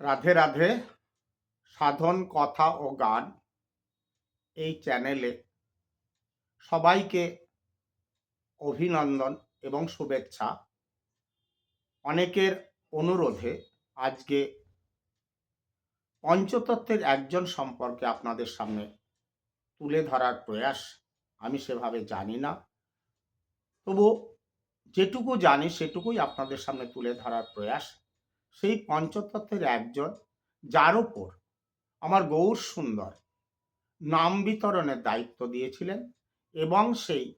রাধে রাধে, সাধন, কথা ও গান এই চ্যানেলে সবাইকে অভিনন্দন এবং শুভেচ্ছা। অনেকের অনুরোধে আজকে পঞ্চতত্ত্বের একজন সম্পর্কে আপনাদের সামনে তুলে ধরার প্রয়াস আমি সেভাবে জানি না। তবু যেটুকু জানি সেটুকুই আপনাদের সামনে তুলে ধরার প্রয়াস। সেই পঞ্চতত্ত্বের একজন, যার ওপর আমার গৌর সুন্দর নাম বিতরণের দায়িত্ব দিয়েছিলেন এবং সেই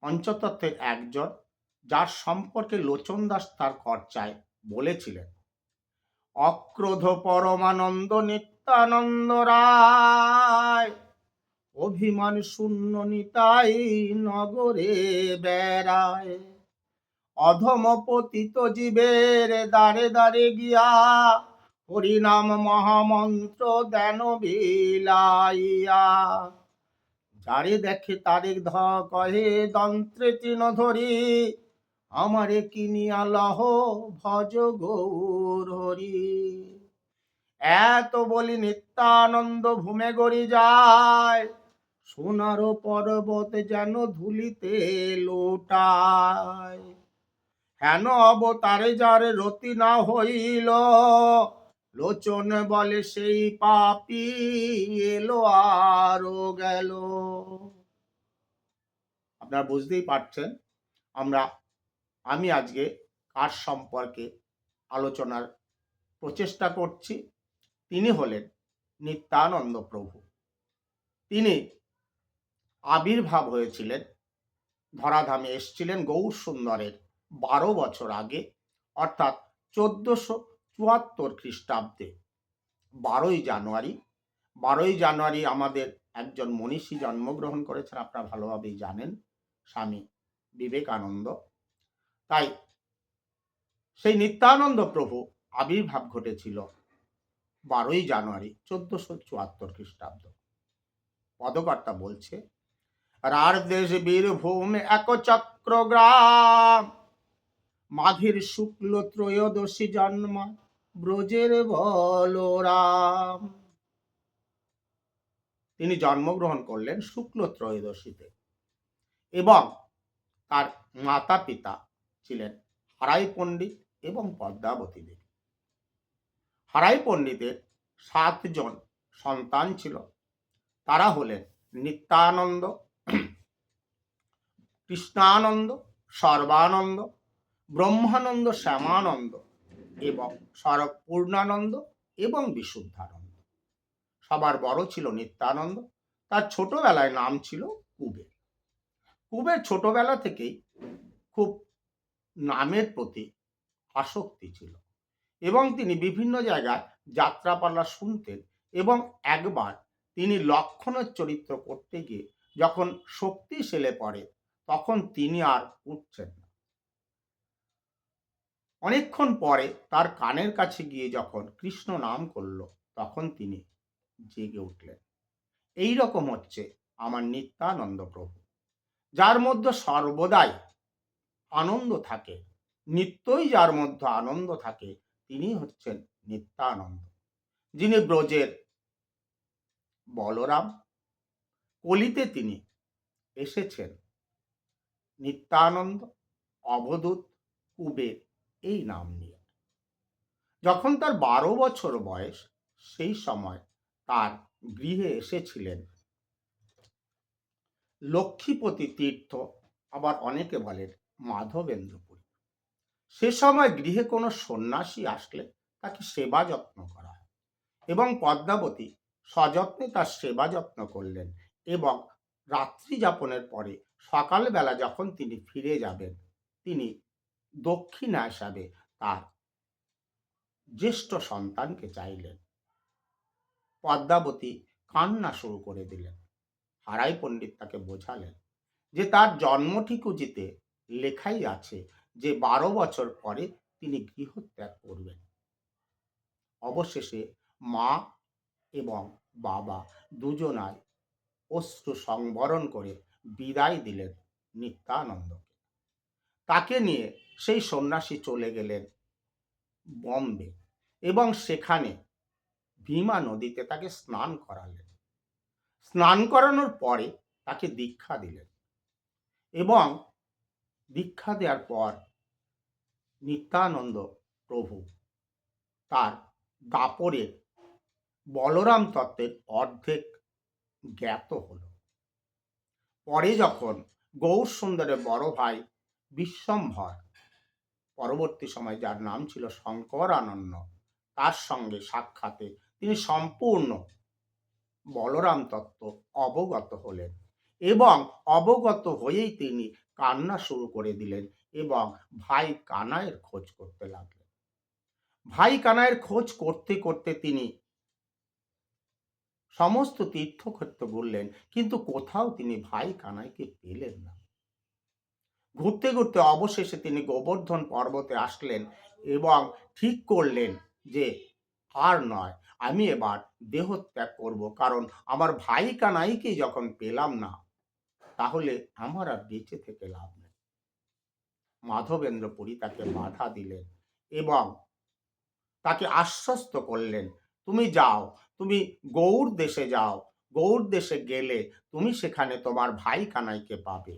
পঞ্চতত্ত্বের একজন, যার সম্পর্কে লোচন দাস তার কর্চায় বলেছিলেন, অক্রোধ পরমানন্দ নিত্যানন্দ রায়, অভিমান শূন্য নিতাই নগরে বেড়ায়। অধম পতিত জীবের দাঁড়ে দাঁড়ে গিয়া হরিনাম মহামন্ত্র দেন বিলাইয়া। যারে দেখে তারে ধ কহে, দন্ত্রে তৃণ ধরি, আমারে কিনিয়া লহ ভজ গৌর হরি। এত বলি নিত্যানন্দ ভূমে গড়ি যায়, সোনার পর্বত যেন ধুলিতে লোটায়। হেন অবতারে যার রতি না হইল? লোচন বলে সেই পাপি এলো আরও গেল। আপনারা বুঝতেই পারছেন, আমরা, আমি আজকে কার সম্পর্কে আলোচনার প্রচেষ্টা করছি? তিনি হলেন নিত্যানন্দ প্রভু। তিনি আবির্ভাব হয়েছিলেন, ধরাধামে এসছিলেন গৌর সুন্দরের বারো বছর আগে, অর্থাৎ চোদ্দশো চুয়াত্তর খ্রিস্টাব্দে, বারোই জানুয়ারি বারোই জানুয়ারি আমাদের একজন মনীষী জন্মগ্রহণ করেছেন, আপনারা ভালোভাবেই জানেন, স্বামী বিবেকানন্দ। তাই সেই নিত্যানন্দ প্রভু আবির্ভাব ঘটেছিল বারোই জানুয়ারি চোদ্দশো চুয়াত্তর খ্রিস্টাব্দ। পদকর্তা বলছে, রার দেশ বীরভূম একচক্রগ্রাম মাঘের শুক্ল ত্রয়োদশী জন্মা, ব্রজের বলরাম তিনি জন্মগ্রহণ করলেন শুক্ল ত্রয়োদশীতে এবং তার মাতা পিতা ছিলেন হারাই পণ্ডিত এবং পদ্মাবতী দেবী। হারাই পণ্ডিতের সাতজন সন্তান ছিল। তারা হলেন নিত্যানন্দ, কৃষ্ণানন্দ, সর্বানন্দ ব্রহ্মানন্দ শ্যামানন্দ এবং স্বরূপ পূর্ণানন্দ এবং বিশুদ্ধানন্দ। সবার বড় ছিল নিত্যানন্দ, তার ছোটবেলায় নাম ছিল কুবের। কুবের ছোটবেলা থেকেই খুব নামের প্রতি আসক্তি ছিল এবং তিনি বিভিন্ন জায়গায় যাত্রাপালা শুনতেন এবং একবার তিনি লক্ষণের চরিত্র করতে গিয়ে যখন শক্তি সেলে পড়ে, তখন তিনি আর উঠছেন অনেকক্ষণ পরে তার কানের কাছে গিয়ে যখন কৃষ্ণ নাম করল, তখন তিনি জেগে উঠলেন। এই রকম হচ্ছে আমার নিত্যানন্দ প্রভু। যার মধ্যে সর্বদাই আনন্দ থাকে, নিত্যই যার মধ্যে আনন্দ থাকে, তিনি হচ্ছেন নিত্যানন্দ। যিনি ব্রজের বলরাম, কলিতে তিনি এসেছেন। নিত্যানন্দ, অবধূত, কুবের এই নাম নিয়ে। যখন তার বারো বছর বয়স, সেই সময় তার গৃহে এসেছিলেন। লক্ষ্মীপতি তীর্থ, আবার অনেকে বলেন মাধবেন্দ্রপুরী। সে সময় গৃহে কোনো সন্ন্যাসী আসলে তাকে সেবা যত্ন করা হয় এবং পদ্মাবতী সযত্নে তার সেবা যত্ন করলেন এবং রাত্রি যাপনের পরে সকালবেলা যখন তিনি ফিরে যাবেন, তিনি দক্ষিণা হিসাবে তার জ্যেষ্ঠ সন্তানকে চাইলেন। পদ্মাবতী কান্না শুরু করে দিলেন। হারাই পণ্ডিত তাকে বোঝালেন যে তার জন্মঠিকুজিতে লেখাই আছে যে বারো বছর পরে তিনি গৃহত্যাগ করবেন। অবশেষে মা এবং বাবা দুজনায় অশ্রু সংবরণ করে বিদায় দিলেন নিত্যানন্দকে। তাকে নিয়ে সেই সন্ন্যাসী চলে গেলেন বম্বে এবং সেখানে ভীমা নদীতে তাকে স্নান করালেন। স্নান করানোর পরে তাকে দীক্ষা দিলেন এবং দীক্ষা দেওয়ার পর নিত্যানন্দ প্রভু তার দাপরের বলরাম তত্ত্বের অর্ধেক জ্ঞাত হল। পরে যখন গৌর সুন্দরের বড় ভাই বিশ্বম্ভর। পরবর্তী সময় যার নাম ছিল শঙ্কর আনন্দ তার সঙ্গে সাক্ষাতে তিনি সম্পূর্ণ বলরাম তত্ত্ব অবগত হলেন এবং অবগত হয়েই তিনি কান্না শুরু করে দিলেন এবং ভাই কানাইয়ের খোঁজ করতে লাগলেন। ভাই কানাইয়ের খোঁজ করতে করতে তিনি সমস্ত তীর্থক্ষেত্র বললেন, কিন্তু কোথাও তিনি ভাই কানাইকে পেলেন না। ঘুরতে ঘুরতে অবশেষে তিনি গোবর্ধন পর্বতে আসলেন এবং ঠিক করলেন যে আর নয়, আমি এবার দেহত্যাগ করব। কারণ আমার ভাই কানাইকে যখন পেলাম না, তাহলে আমার আর বেঁচে থেকে লাভ নেই। মাধবেন্দ্র পুরী তাকে বাধা দিলেন এবং তাকে আশ্বস্ত করলেন, তুমি যাও, তুমি গৌর দেশে যাও গৌর দেশে গেলে তুমি সেখানে তোমার ভাই কানাইকে পাবে।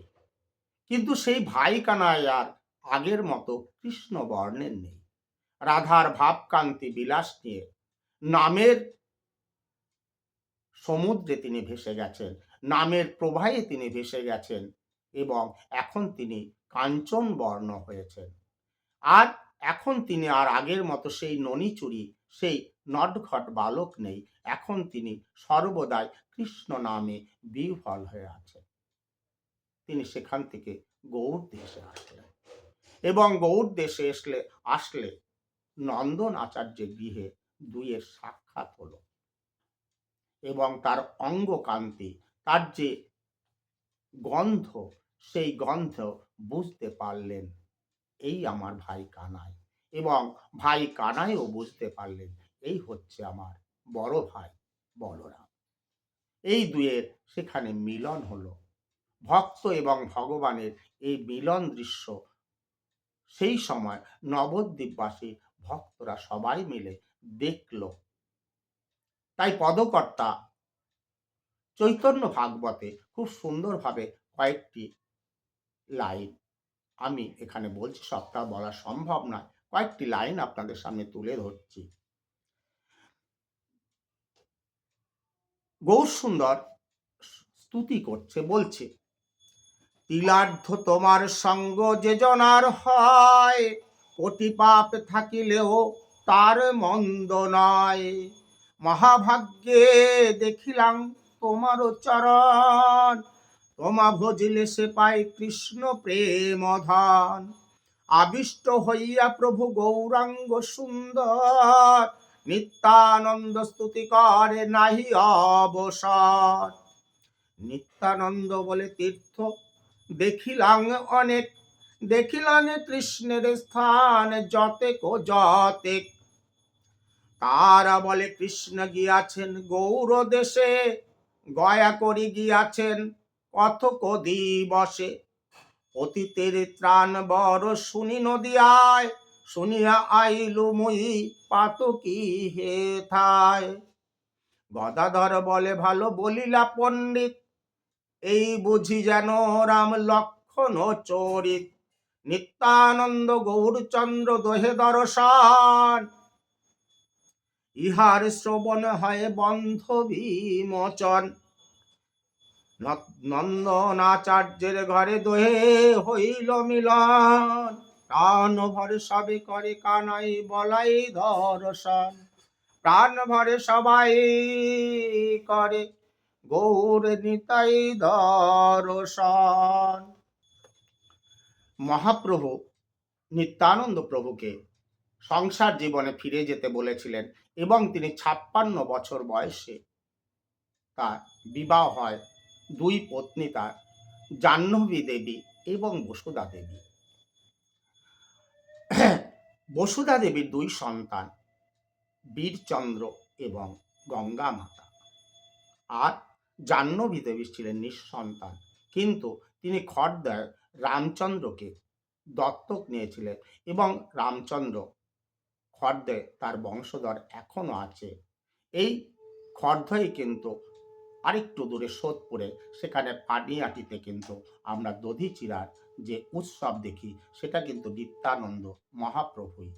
কিন্তু সেই ভাই কানাই আর আগের মতো কৃষ্ণ বর্ণের নেই। রাধার ভাবকান্তি বিলাস নিয়ে নামের সমুদ্রে তিনি ভেসে গেছেন, নামের প্রবাহে তিনি ভেসে গেছেন এবং এখন তিনি কাঞ্চন বর্ণ হয়েছেন। আর এখন তিনি আর আগের মতো সেই ননিচুরি, সেই নটঘট বালক নেই, এখন তিনি সর্বদাই কৃষ্ণ নামে বিহ্বল হয়ে আছেন। তিনি সেখান থেকে গৌর দেশে আসলেন। এবং গৌর দেশে আসলে আসলে নন্দন আচার্যের গৃহে দুইয়ের সাক্ষাৎ হলো। এবং তার অঙ্গকান্তি, তার যে গন্ধ, সেই গন্ধ বুঝতে পারলেন, এই আমার ভাই কানাই। এবং ভাই কানাইও বুঝতে পারলেন, এই হচ্ছে আমার বড় ভাই বলরাম। এই দুয়ের সেখানে মিলন হলো। ভক্ত এবং ভগবানের এই মিলন দৃশ্য, সেই সময় নবদ্বীপবাসী ভক্তরা সবাই মিলে দেখল। তাই পদকর্তা চৈতন্য ভাগবতে খুব সুন্দরভাবে কয়েকটি লাইন, আমি এখানে বলছি সবটা বলা সম্ভব নয়, কয়েকটি লাইন আপনাদের সামনে তুলে ধরছি। গৌর সুন্দর স্তুতি করছে, বলছে তিলার্ধ তোমার সঙ্গ যে জনার হয় কোটি পাপ থাকিলেও তার মন্দ নয় মহাভাগ্যে দেখিলাম তোমার চরণ, তোমা ভজিলে সে পায় কৃষ্ণ প্রেম ধন। আবিষ্ট হইয়া প্রভু গৌরাঙ্গ সুন্দর, নিত্যানন্দ স্তুতি করে নাহি অবসর। নিত্যানন্দ বলে তীর্থ দেখিলাম অনেক, দেখিলাম কৃষ্ণের স্থান যতেক যতেক তারা বলে, কৃষ্ণ গিয়াছেন গৌর দেশে, গয়া করি গিয়াছেন কথক দিবসে। অতীতের ত্রাণ বড় শুনি নদিয়ায়, শুনিয়া আইলু মুই পাতকি হে থায় গদাধর বলে, ভালো বলিলা পণ্ডিত এই বুঝি যেন রাম লক্ষণ চরিত। নিত্যানন্দ গৌরচন্দ্র দোহে দর্শন। ইহার শ্রবণ হয় বন্ধ বিমোচন। নন্দনাচার্যের ঘরে দোহে হইল মিলন। প্রাণ ভরে সবে করে কানাই বলাই দর্শন। প্রাণ ভরে সবাই করে গৌর নিতাই দর্শন। মহাপ্রভু নিত্যানন্দ প্রভুকে সংসার জীবনে ফিরে যেতে বলেছিলেন এবং তিনি ছাপ্পান্ন বছর বয়সে তার বিবাহ হয়। দুই পত্নী তার, জাহ্নবী দেবী এবং বসুধা দেবী। বসুধা দেবীর দুই সন্তান, বীরচন্দ্র এবং গঙ্গা মাতা আর জাহ্নবী দেবী ছিলেন নিঃসন্তান। কিন্তু তিনি খড়দায় রামচন্দ্রকে দত্তক নিয়েছিলেন এবং রামচন্দ্র খর্দে তার বংশধর এখনও আছে। এই খর্ধই কিন্তু আরেকটু দূরে সোদপুরে, সেখানে পানিয়াটিতে কিন্তু আমরা দধিচিরার যে উৎসব দেখি, সেটা কিন্তু নিত্যানন্দ মহাপ্রভুই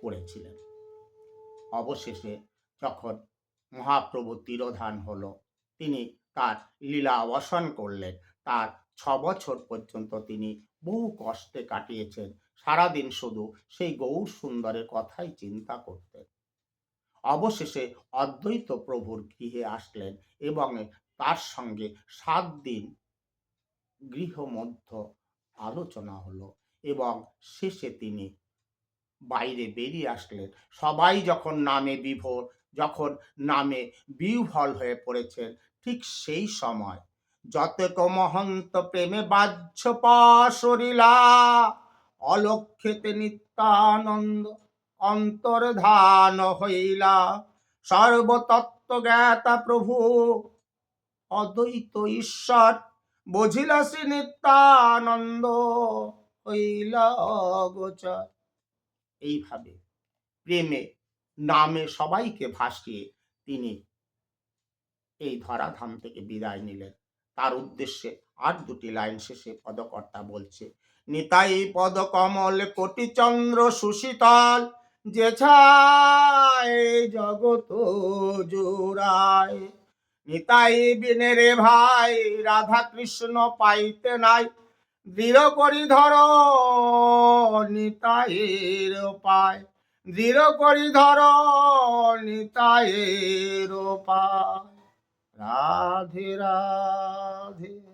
করেছিলেন। অবশেষে যখন মহাপ্রভু তিরোধান হলো। তিনি তার লীলা অবসান করলেন। তার ছ বছর পর্যন্ত তিনি বহু কষ্টে কাটিয়েছেন। সারাদিন শুধু সেই গৌর সুন্দরের কথাই চিন্তা করতেন। অবশেষে অদ্বৈত প্রভুর গৃহে আসলেন এবং তার সঙ্গে সাত দিন গৃহমধ্য আলোচনা হলো এবং শেষে তিনি বাইরে বেরিয়ে আসলেন। সবাই যখন নামে বিভোর নামে বিহ্বল হয়ে পড়েছেন, ঠিক সেই সময় যতক মহন্ত প্রেমে বাহ্য পাশরিলা, অলক্ষেতে নিত্যানন্দ অন্তর্ধান হইলা। সর্বতত্ত্ব জ্ঞাতা প্রভু, অদ্বৈত ঈশ্বর বুঝিলা শ্রী নিত্যানন্দ হইলা গোচর এইভাবে প্রেমে নামে সবাইকে ভাসিয়ে তিনি এই ধরাধাম থেকে বিদায় নিলেন। তার উদ্দেশ্যে আর দুটি লাইন শেষে পদকর্তা বলছে, নিতাই পদ কমল কোটি চন্দ্র সুশীতল, যে জগত জোড়ায়। নিতাই বিনে রে ভাই রাধা কৃষ্ণ পাইতে নাই। দৃঢ় করি ধর নিতাইয়ের পায়। দৃঢ় করি ধর নিতায়ের পায় রাধে রাধে।